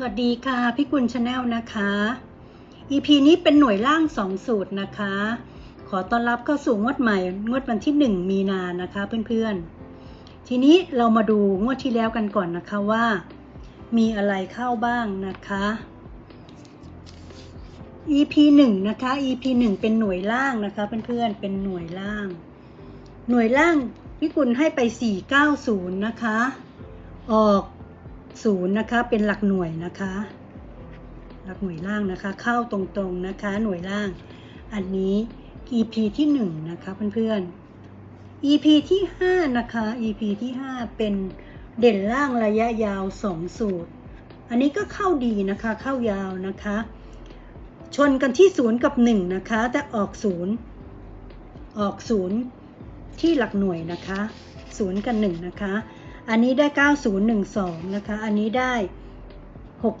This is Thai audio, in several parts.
สวัสดีค่ะพี่กุลชาแนลนะคะ EP นี้เป็นหน่วยล่าง 2 สูตรนะคะ ขอต้อนรับเข้าสู่งวดใหม่งวดวันที่ 1 มีนานะคะเพื่อนๆ ทีนี้เรามาดูงวดที่แล้วกันก่อนนะคะว่า มีอะไรเข้าบ้างนะคะ EP 1 นะคะ EP 1 เป็นหน่วยล่างนะคะเพื่อนๆเป็นหน่วยล่าง หน่วยล่างพี่กุลให้ไป 490 นะคะ ออก ศูนย์นะคะเป็นหลักหน่วยนะคะ หลักหน่วยล่างนะคะ เข้าตรงๆนะคะหน่วยล่าง อันนี้ EP ที่หนึ่งนะคะเพื่อนๆ EP ที่ห้านะคะ EP ที่ห้าเป็นเด่นล่างระยะยาวสองสูตร อันนี้ก็เข้าดีนะคะเข้ายาวนะคะ ชนกันที่ศูนย์กับหนึ่งนะคะ แต่ออกศูนย์ออกศูนย์ที่หลักหน่วยนะคะศูนย์กับหนึ่งนะคะ อันนี้ได้ 9012 นะคะ อันนี้ได้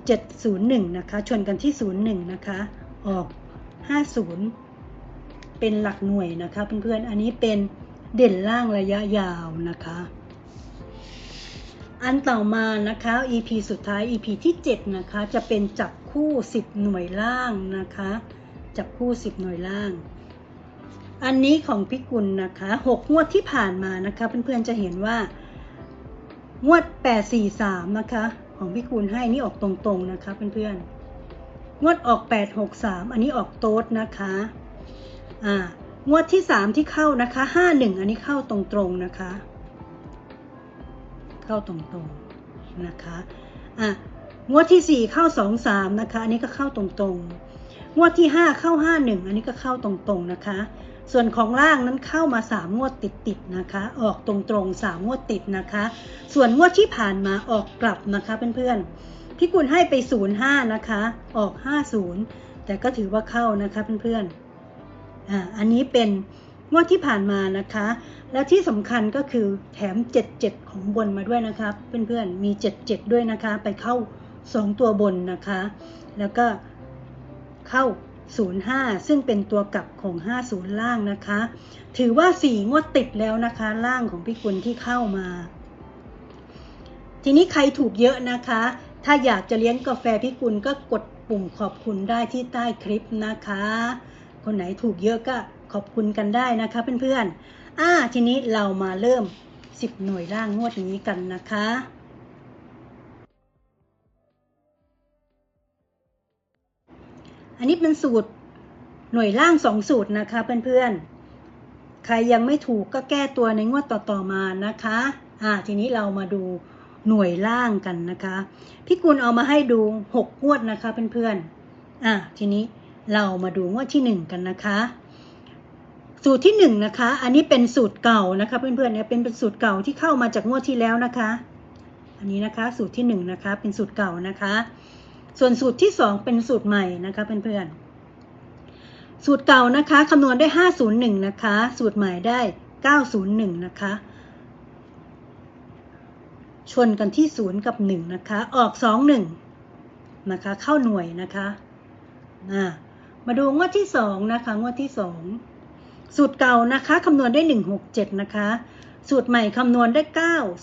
6701 นะคะ ชนกันที่ 01 นะคะ ออก 50 เป็นหลักหน่วยนะคะเพื่อนๆ อันนี้เป็นเด่นล่างระยะยาวนะคะ อันต่อมานะคะ EP สุดท้าย EP ที่ 7 นะคะ จะเป็นจับคู่ 10 หน่วยล่างนะคะ จับคู่ 10 หน่วยล่างอันนี้ของพิกุลนะคะ 6 งวดที่ผ่านมานะคะ เพื่อนๆ จะเห็นว่า งวด 843 นะคะ ของพี่คูณให้นี่ออกตรงๆนะคะเพื่อนๆ งวดออก 863 อันนี้ออกโต๊ดนะคะ อ่างวดที่ 3 ที่เข้านะคะ 51 อันนี้เข้าตรงๆนะคะ เข้าตรงๆนะคะ อะงวดที่ 4 เข้า 23 นะคะ อันนี้ก็เข้าตรงๆ งวดที่ 5 เข้า 51 อันนี้ก็เข้าตรงๆนะคะ ส่วนของล่างนั้นเข้ามา 3 งวดติดๆนะคะ ออกตรงๆ 3 งวดติดนะคะ ส่วนงวดที่ผ่านมาออกกลับนะคะเพื่อนๆพี่กุลให้ไป 05 นะคะ ออก 50 แต่ก็ถือว่าเข้านะคะเพื่อนๆอ่าอันนี้เป็นงวดที่ผ่านมานะคะ แล้วที่สำคัญก็คือแถม 77 ของบนมาด้วยนะคะเพื่อนๆมี 77 ด้วยนะคะ ไปเข้า 2 ตัวบนนะคะ แล้วก็เข้า 05 ซึ่งเป็นตัวกลับของ 50 ล่างนะคะ ถือว่า 4 งวดติดแล้วนะคะ ล่างของพี่กุลที่เข้ามา ทีนี้ใครถูกเยอะนะคะ ถ้าอยากจะเลี้ยงกาแฟพี่กุลก็กดปุ่มขอบคุณได้ที่ใต้คลิปนะคะ คนไหนถูกเยอะก็ขอบคุณกันได้นะคะเพื่อนๆอ่าทีนี้เรามาเริ่ม 10 หน่วยล่างงวดนี้กันนะคะ อันนี้เป็นสูตรหน่วยล่างสองสูตรนะคะเพื่อนๆ ใครยังไม่ถูกก็แก้ตัวในงวดต่อๆมานะคะอ่าทีนี้เรามาดูหน่วยล่างกันนะคะพี่กุลเอามาให้ดูหกงวดนะคะเพื่อนๆอ่าทีนี้เรามาดูงวดที่หนึ่งกันนะคะ สูตรที่หนึ่งนะคะ อันนี้เป็นสูตรเก่านะคะเพื่อนๆเนี่ยเป็นเป็นสูตรเก่าที่เข้ามาจากงวดที่แล้วนะคะ อันนี้นะคะสูตรที่หนึ่งนะคะเป็นสูตรเก่านะคะ ส่วนสูตรที่สองเป็นสูตรใหม่นะคะเพื่อนๆ สูตรเก่านะคะคำนวณได้ 501 นะคะ สูตรใหม่ได้ 901 นะคะ ชนกันที่ 0 กับ 1 นะคะ ออก 2 1 นะคะ เข้าหน่วยนะคะอ่ามาดูงวดที่ 2 นะคะ งวดที่ 2 สูตรเก่านะคะคำนวณได้ 167 นะคะ สูตรใหม่คำนวณได้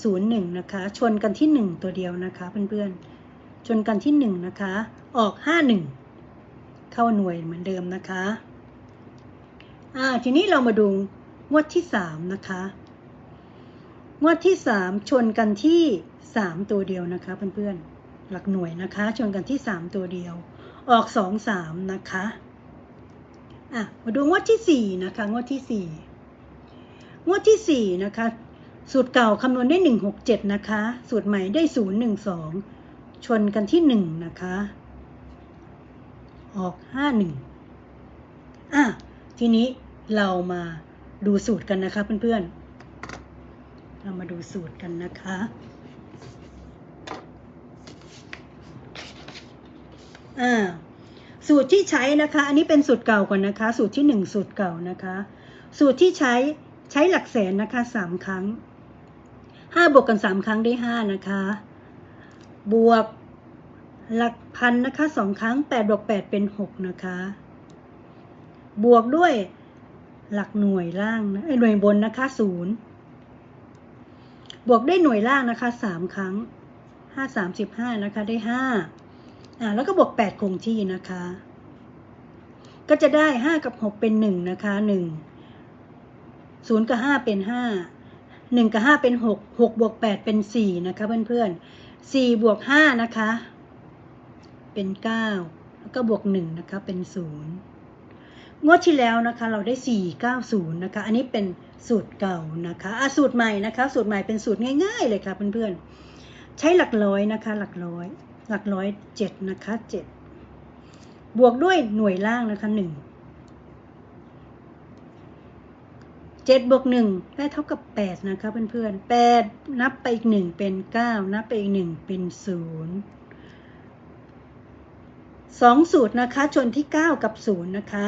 901 นะคะ ชนกันที่ 1 ตัวเดียวนะคะเพื่อนๆ ชนกันที่1นะคะ ออก 51 เข้าหน่วยเหมือนเดิมนะคะอ่าทีนี้เรามาดูงวดที่ 3 นะคะ งวดที่ 3 ชนกันที่ 3 ตัวเดียวนะคะเพื่อนๆ หลักหน่วยนะคะ ชนกันที่ 3 ตัวเดียว ออก 2 3 นะคะอะมาดูงวดที่ 4 นะคะ งวดที่ 4 งวดที่ 4 นะคะ สูตรเก่าคำนวณได้ 167 นะคะ สูตรใหม่ได้ 012 ชนกันที่1นะคะ ออก51อะทีนี้เรามาดูสูตรกันนะคะเพื่อนๆ เรามาดูสูตรกันนะคะอ่าสูตรที่ใช้นะคะ อันนี้เป็นสูตรเก่าก่อนนะคะ สูตรที่หนึ่งสูตรเก่านะคะ สูตรที่ใช้ใช้หลักแสนนะคะสามครั้งห้าบวกกันสามครั้งได้ห้านะคะ บวกหลักพันนะคะสองครั้งแปดบวกแปดเป็นหกนะคะ บวกด้วยหลักหน่วยล่างนะหน่วยบนนะคะศูนย์บวกได้หน่วยล่างนะคะสามครั้งห้าสามสิบห้านะคะได้ห้าอ่าแล้วก็บวกแปดคงที่นะคะ ก็จะได้ห้ากับหกเป็นหนึ่งนะคะหนึ่งศูนย์กับห้าเป็นห้าหนึ่งกับห้าเป็นหกหกบวกแปดเป็นสี่นะคะเพื่อนๆ สี่บวกห้านะคะ เป็นเก้าแล้วก็บวกหนึ่งนะคะเป็นศูนย์งวดที่แล้วนะคะเราได้สี่เก้าศูนย์นะคะ อันนี้เป็นสูตรเก่านะคะอะสูตรใหม่นะคะ สูตรใหม่เป็นสูตรง่าย ๆ เลยค่ะเพื่อนๆ ใช้หลักร้อยนะคะ หลักร้อย หลักร้อยเจ็ดนะคะเจ็ดบวกด้วยหน่วยล่างนะคะหนึ่ง เจ็ดบวกหนึ่งได้เท่ากับแปดนะคะเพื่อนๆแปดนับไปอีกหนึ่งเป็นเก้านับไปอีกหนึ่งเป็นศูนย์สองสูตรนะคะ ชนที่เก้ากับศูนย์นะคะ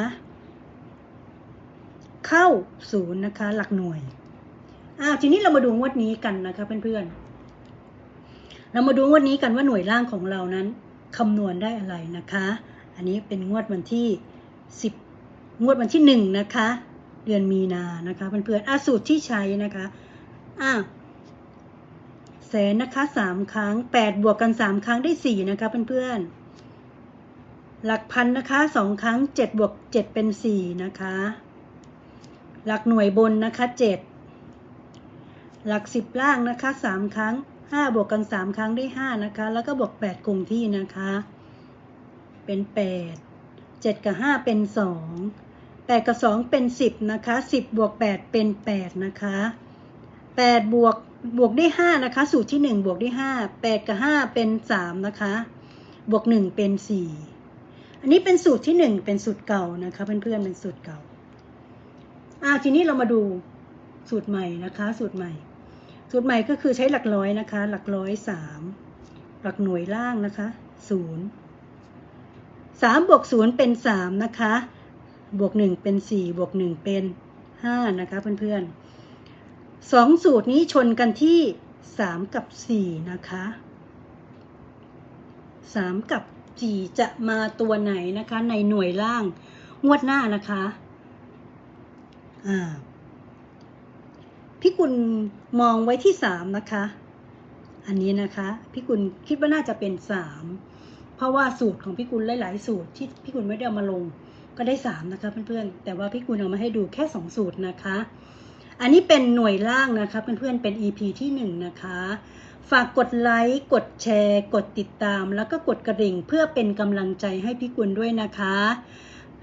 เข้าศูนย์นะคะ หลักหน่วยอ้าวทีนี้เรามาดูงวดนี้กันนะคะเพื่อนๆ เรามาดูงวดนี้กันว่าหน่วยล่างของเรานั้นคำนวณได้อะไรนะคะ อันนี้เป็นงวดวันที่ 10 งวดวันที่ 1 นะคะ เดือนมีนานะคะเพื่อนๆอสูตรที่ใช้นะคะอ่าแสนนะคะสามครั้งแปดบวกกันสามครั้งได้สี่นะคะเพื่อนๆหลักพันนะคะสองครั้งเจ็ดบวกเจ็ดเป็นสี่นะคะ หลักหน่วยบนนะคะเจ็ดหลักสิบล่างนะคะสามครั้งห้าบวกกันสามครั้งได้ห้านะคะ แล้วก็บวกแปดคงที่นะคะ เป็นแปดเจ็ดกับห้าเป็นสอง แปดกับสองเป็นสิบนะคะสิบบวกแปดเป็นแปดนะคะแปดบวกบวกได้ห้านะคะ สูตรที่หนึ่งบวกได้ห้าแปดกับห้าเป็นสามนะคะ บวกหนึ่งเป็นสี่อันนี้เป็นสูตรที่หนึ่งเป็นสูตรเก่านะคะเพื่อนๆเป็นสูตรเก่าอ่าทีนี้เรามาดูสูตรใหม่นะคะ สูตรใหม่ สูตรใหม่ก็คือใช้หลักร้อยนะคะ หลักร้อยสามหลักหน่วยล่างนะคะศูนย์สามบวกศูนย์เป็นสามนะคะ บวกหนึ่งเป็นสี่บวกหนึ่งเป็นห้านะคะเพื่อนๆสองสูตรนี้ชนกันที่สามกับสี่นะคะสามกับสี่จะมาตัวไหนนะคะในหน่วยล่างงวดหน้านะคะพี่กุลมองไว้ที่สามนะคะ อันนี้นะคะพี่กุลคิดว่าน่าจะเป็นสามเพราะว่าสูตรของพี่กุลหลาย ๆ สูตรที่พี่กุลไม่ได้เอามาลง ก็ได้สามนะคะเพื่อนๆ แต่ว่าพี่กุลเอามาให้ดูแค่สองสูตรนะคะ อันนี้เป็นหน่วยล่างนะคะเพื่อนๆ เป็น EP ที่หนึ่งนะคะ ฝากกดไลค์ กดแชร์ กดติดตาม แล้วก็กดกระดิ่งเพื่อเป็นกำลังใจให้พี่กุลด้วยนะคะ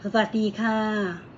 สวัสดีค่ะ